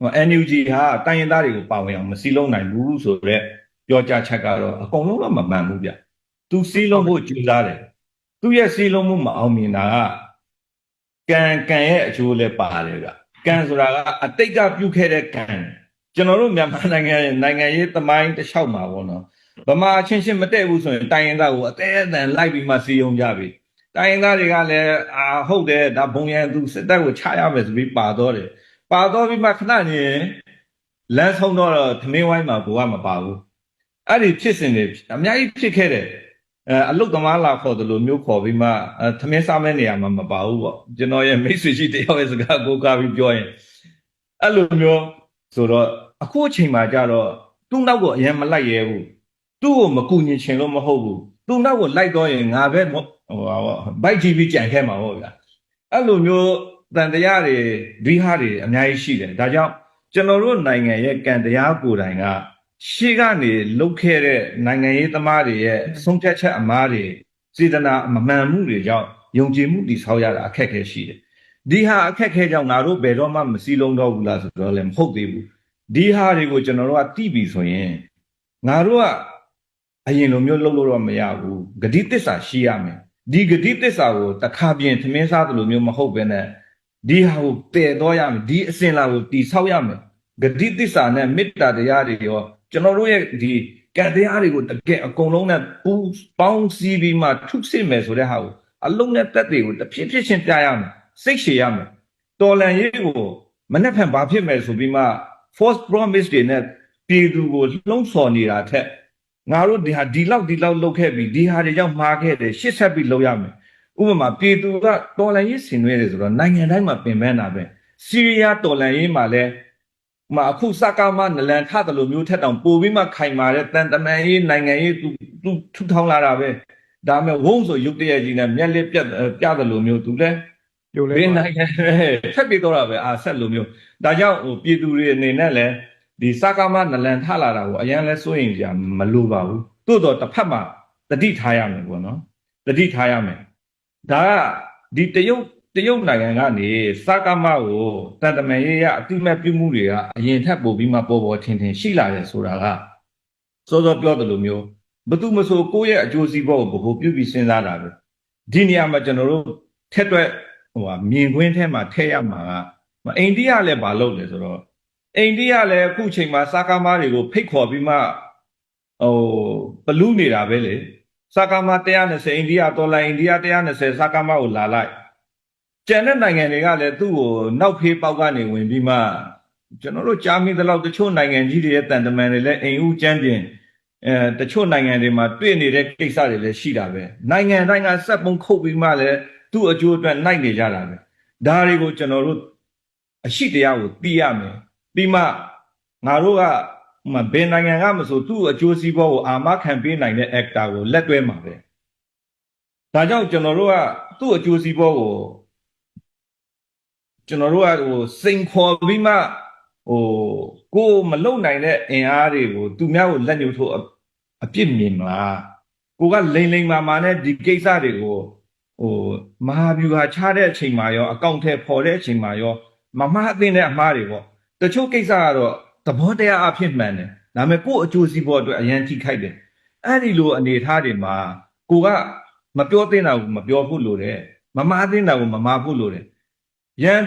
ဟို NUG ဟာတိုင်းရင်းသားတွေကိုပါဝင်အောင်မစည်းလုံးနိုင်ဘူးဆိုတော့ပြောကြားချက်ကတော့အကုန်လုံးတော့မမှန်ဘူးဗျသူစည်းလုံးဖို့ကြိုးစားတယ်သူရဲ့စည်းလုံးမှုမအောင်မြင်တာကကံကံရဲ့အကျိုးလည်းပါတယ်ဗျကံဆိုတာကအတိတ်ကပြုခဲ့တဲ့ကံကျွန်တော်တို့မြန်မာနိုင်ငံရဲ့နိုင်ငံရေးသမိုင်းတစ်လျှောက်မှာပေါ့နော်ဗမာအချင်းချင်းမတည့်ဘူးဆိုရင်တိုင်းရင်းသားကိုအသေးအတန်လိုက်ပြီးမှစီယုံကြပြီတိုင်းရင်းသားတွေကလည်းအာဟုတ်တယ်ဒါဘုံရန်သူစစ်တပ်ကိုချရမယ်ဆိုပြီးပါတော့တယ် ပါတော့ပြီးမှခဏနေလမ်းဆုံးတော့သမင်းဝိုင်းမှာဘဝမပါဘူးအဲ့ဒီဖြစ်စဉ်တွေအများကြီးဖြစ်ခဲ့တယ်အဲအလုတ်သမားလာခေါ်တယ်လို့မျိုးခေါ်ပြီးမှအဲသမင်းစားမဲ့နေရာမှာမပါဘူးပေါ့ကျွန်တော်ရဲ့မိတ်ဆွေရှိတယောက်ရဲ့စကားကိုကားပြီးပြောရင်အဲ့လိုမျိုးဆိုတော့အခုအချိန်မှာကြတော့သူ့နောက်ကိုအရင်မလိုက်ရဲဘူးသူ့ကိုမကူညီချင်လို့မဟုတ်ဘူးသူ့နောက်ကိုလိုက်တော့ရင်ငါပဲဟိုဟာပေါ့ဘိုက်ကြီးပြီးကြံခဲ့မှာပေါ့ဗျာအဲ့လိုမျိုး တန်တရားတွေဒီဟာတွေအများကြီးရှိတယ်ဒါကြောင့်ကျွန်တော်တို့နိုင်ငံရဲ့ကံတရားကိုယ်တိုင်ကရှေ့ကနေလုတ်ခဲ့တဲ့နိုင်ငံရေးသမားတွေရဲ့ဆုံးဖြတ်ချက်အမားတွေစေတနာမမှန်မှုတွေကြောင့်ယုံကြည်မှုတည်ဆောက်ရတာအခက်အခဲရှိတယ်ဒီဟာအခက်အခဲကြောင့်ငါတို့ဘယ်တော့မှမစည်းလုံးတော့ဘူးလားဆိုတော့လည်းမဟုတ်သေးဘူးဒီဟာတွေကိုကျွန်တော်တို့ကတိပြီဆိုရင်ငါတို့ကအရင်လိုမျိုးလုပ်လို့တော့မရဘူးဂတိတစ္ဆာရှိရမယ်ဒီဂတိတစ္ဆာကိုတစ်ခါပြင်သမင်းစားသလိုမျိုးမဟုတ်ဘဲနဲ့ ဒီဟာကိုတည်တော့ရမယ်ဒီအစဉ်လာကိုတည်ဆောက်ရမယ်ဂတိတစ္ဆာနဲ့မေတ္တာတရားတွေရောကျွန်တော်တို့ရဲ့ဒီကံတရားတွေကိုတကယ်အကုန်လုံးနဲ့ပူပေါင်းစည်းပြီးမှထုစစ်မယ်ဆိုတဲ့ဟာကိုအလုံးနဲ့တက်တွေကိုတစ်ဖြစ်ဖြစ်ချင်းပြရမယ်စိတ်ရှည်ရမယ်တော်လန်ရေးကိုမနှက်ဖန်ဘာဖြစ်မယ်ဆိုပြီးမှ false promise တွေနဲ့ပြည်သူကိုလှုံ့ဆော်နေတာထက်ငါတို့ဒီဟာဒီလောက်ဒီလောက်လုပ်ခဲ့ပြီဒီဟာတွေကြောင့်မှားခဲ့တယ်ရှစ်ဆက်ပြီးလုပ်ရမယ် ဥပမာပြည်သူကတော်လန်ရေးဆင်နွှဲတယ်ဆိုတော့နိုင်ငံတိုင်းမှာပင်ပန်းတာပဲစီးရီးယားတော်လန်ရေးမှာလည်းဥပမာအခုစကားမနလန်ထတယ်လို့မျိုးထက်တောင်ပိုပြီးမှခိုင်မာတဲ့တန်တမန်ရေးနိုင်ငံရေးသူသူထူထောင်လာတာပဲဒါပေမဲ့ဝုန်းဆိုရုပ်တရက်ကြီးနဲ့မျက်လက်ပြတ်ပြတယ်လို့မျိုးသူလည်းပြိုလဲဘယ်နိုင်ငံဆက်ပြီးတော့တာပဲအာဆက်လိုမျိုးဒါကြောင့်ဟိုပြည်သူတွေအနေနဲ့လည်းဒီစကားမနလန်ထလာတာကိုအရင်လဲစိုးရင်ကြာမလိုပါဘူးသို့တော့တစ်ဖက်မှာတတိထားရမယ်ပေါ့နော်တတိထားရမယ် ဒါကဒီတရုတ်တရုတ်နိုင်ငံကနေစကားမကိုတန်တမန်ရေးရအတိမတ်ပြုမှုတွေကအရင်ထက်ပိုပြီးမှပေါ်ပေါ်ထင်ထင်ရှိလာတယ်ဆိုတာကစောစောပြောတယ်လို့မျိုးဘသူမဆိုကိုယ့်ရဲ့အကျိုးစီးပွားကိုဘ ਹੁ ပြုပြီးစဉ်းစားတာပဲဒီနေရာမှာကျွန်တော်တို့ထက်တွက်ဟိုဟာမြင်ကွင်းထဲမှာထည့်ရမှာကအိန္ဒိယလည်းမလုပ်လေဆိုတော့အိန္ဒိယလည်းအခုချိန်မှာစာကားမားတွေကိုဖိတ်ခေါ်ပြီးမှဟိုဘလူးနေတာပဲလေ စာကားမား120အိန္ဒိယတော်လိုင်းအိန္ဒိယ120စာကားမားကိုလာလိုက်ကျန်တဲ့နိုင်ငံတွေကလည်းသူ့ကိုနောက်ဖေးပေါက်ကနေဝင်ပြီးမှကျွန်တော်တို့ကြားမိသလောက်တချို့နိုင်ငံကြီးတွေရဲ့တန်တမန်တွေလည်းအိမ်ဦးကျန်းပြင်အဲတချို့နိုင်ငံတွေမှာတွေ့နေတဲ့ကိစ္စတွေလည်းရှိတာပဲနိုင်ငံတိုင်းကစက်ပုံခုတ်ပြီးမှလည်းသူ့အကျိုးအတွက်နိုင်နေကြတာပဲဒါတွေကိုကျွန်တော်တို့အရှိတရားကိုသိရမယ်ပြီးမှငါတို့က ဟိုမှာဘယ်နိုင်ငံကမဆိုသူ့အကျိုးစီးပွားကိုအာမခံပေးနိုင်တဲ့ actor ကိုလက်တွဲမှာပဲဒါကြောင့်ကျွန်တော်တို့ကသူ့အကျိုးစီးပွားကိုကျွန်တော်တို့ကဟိုစိန်ခေါ်ပြီးမှဟိုကိုယ်မလုံနိုင်တဲ့အင်အားတွေကိုသူများကိုလက်ညှိုးထိုးအအပြစ်မြင်မလားကိုကလိန်လိန်မာမာနဲ့ဒီကိစ္စတွေကိုဟိုမဟာဗျူဟာချတဲ့အချိန်မှာရောအကောင့်ထဲပေါ်တဲ့အချိန်မှာရောမမှားအသင့်တဲ့အမှားတွေပေါ့တချို့ကိစ္စကတော့ သဘောတရားအဖြစ်မှန်တယ်ဒါပေမဲ့ကိုယ့်အကျိုးစီးပွားအတွက်အရန်ထိခိုက်တယ်အဲ့ဒီလိုအနေအထားတွေမှာကိုကမပြောသင့်တာကိုမပြောဖို့လိုတယ်မမှားသင့်တာကိုမမှားဖို့လိုတယ်ရန်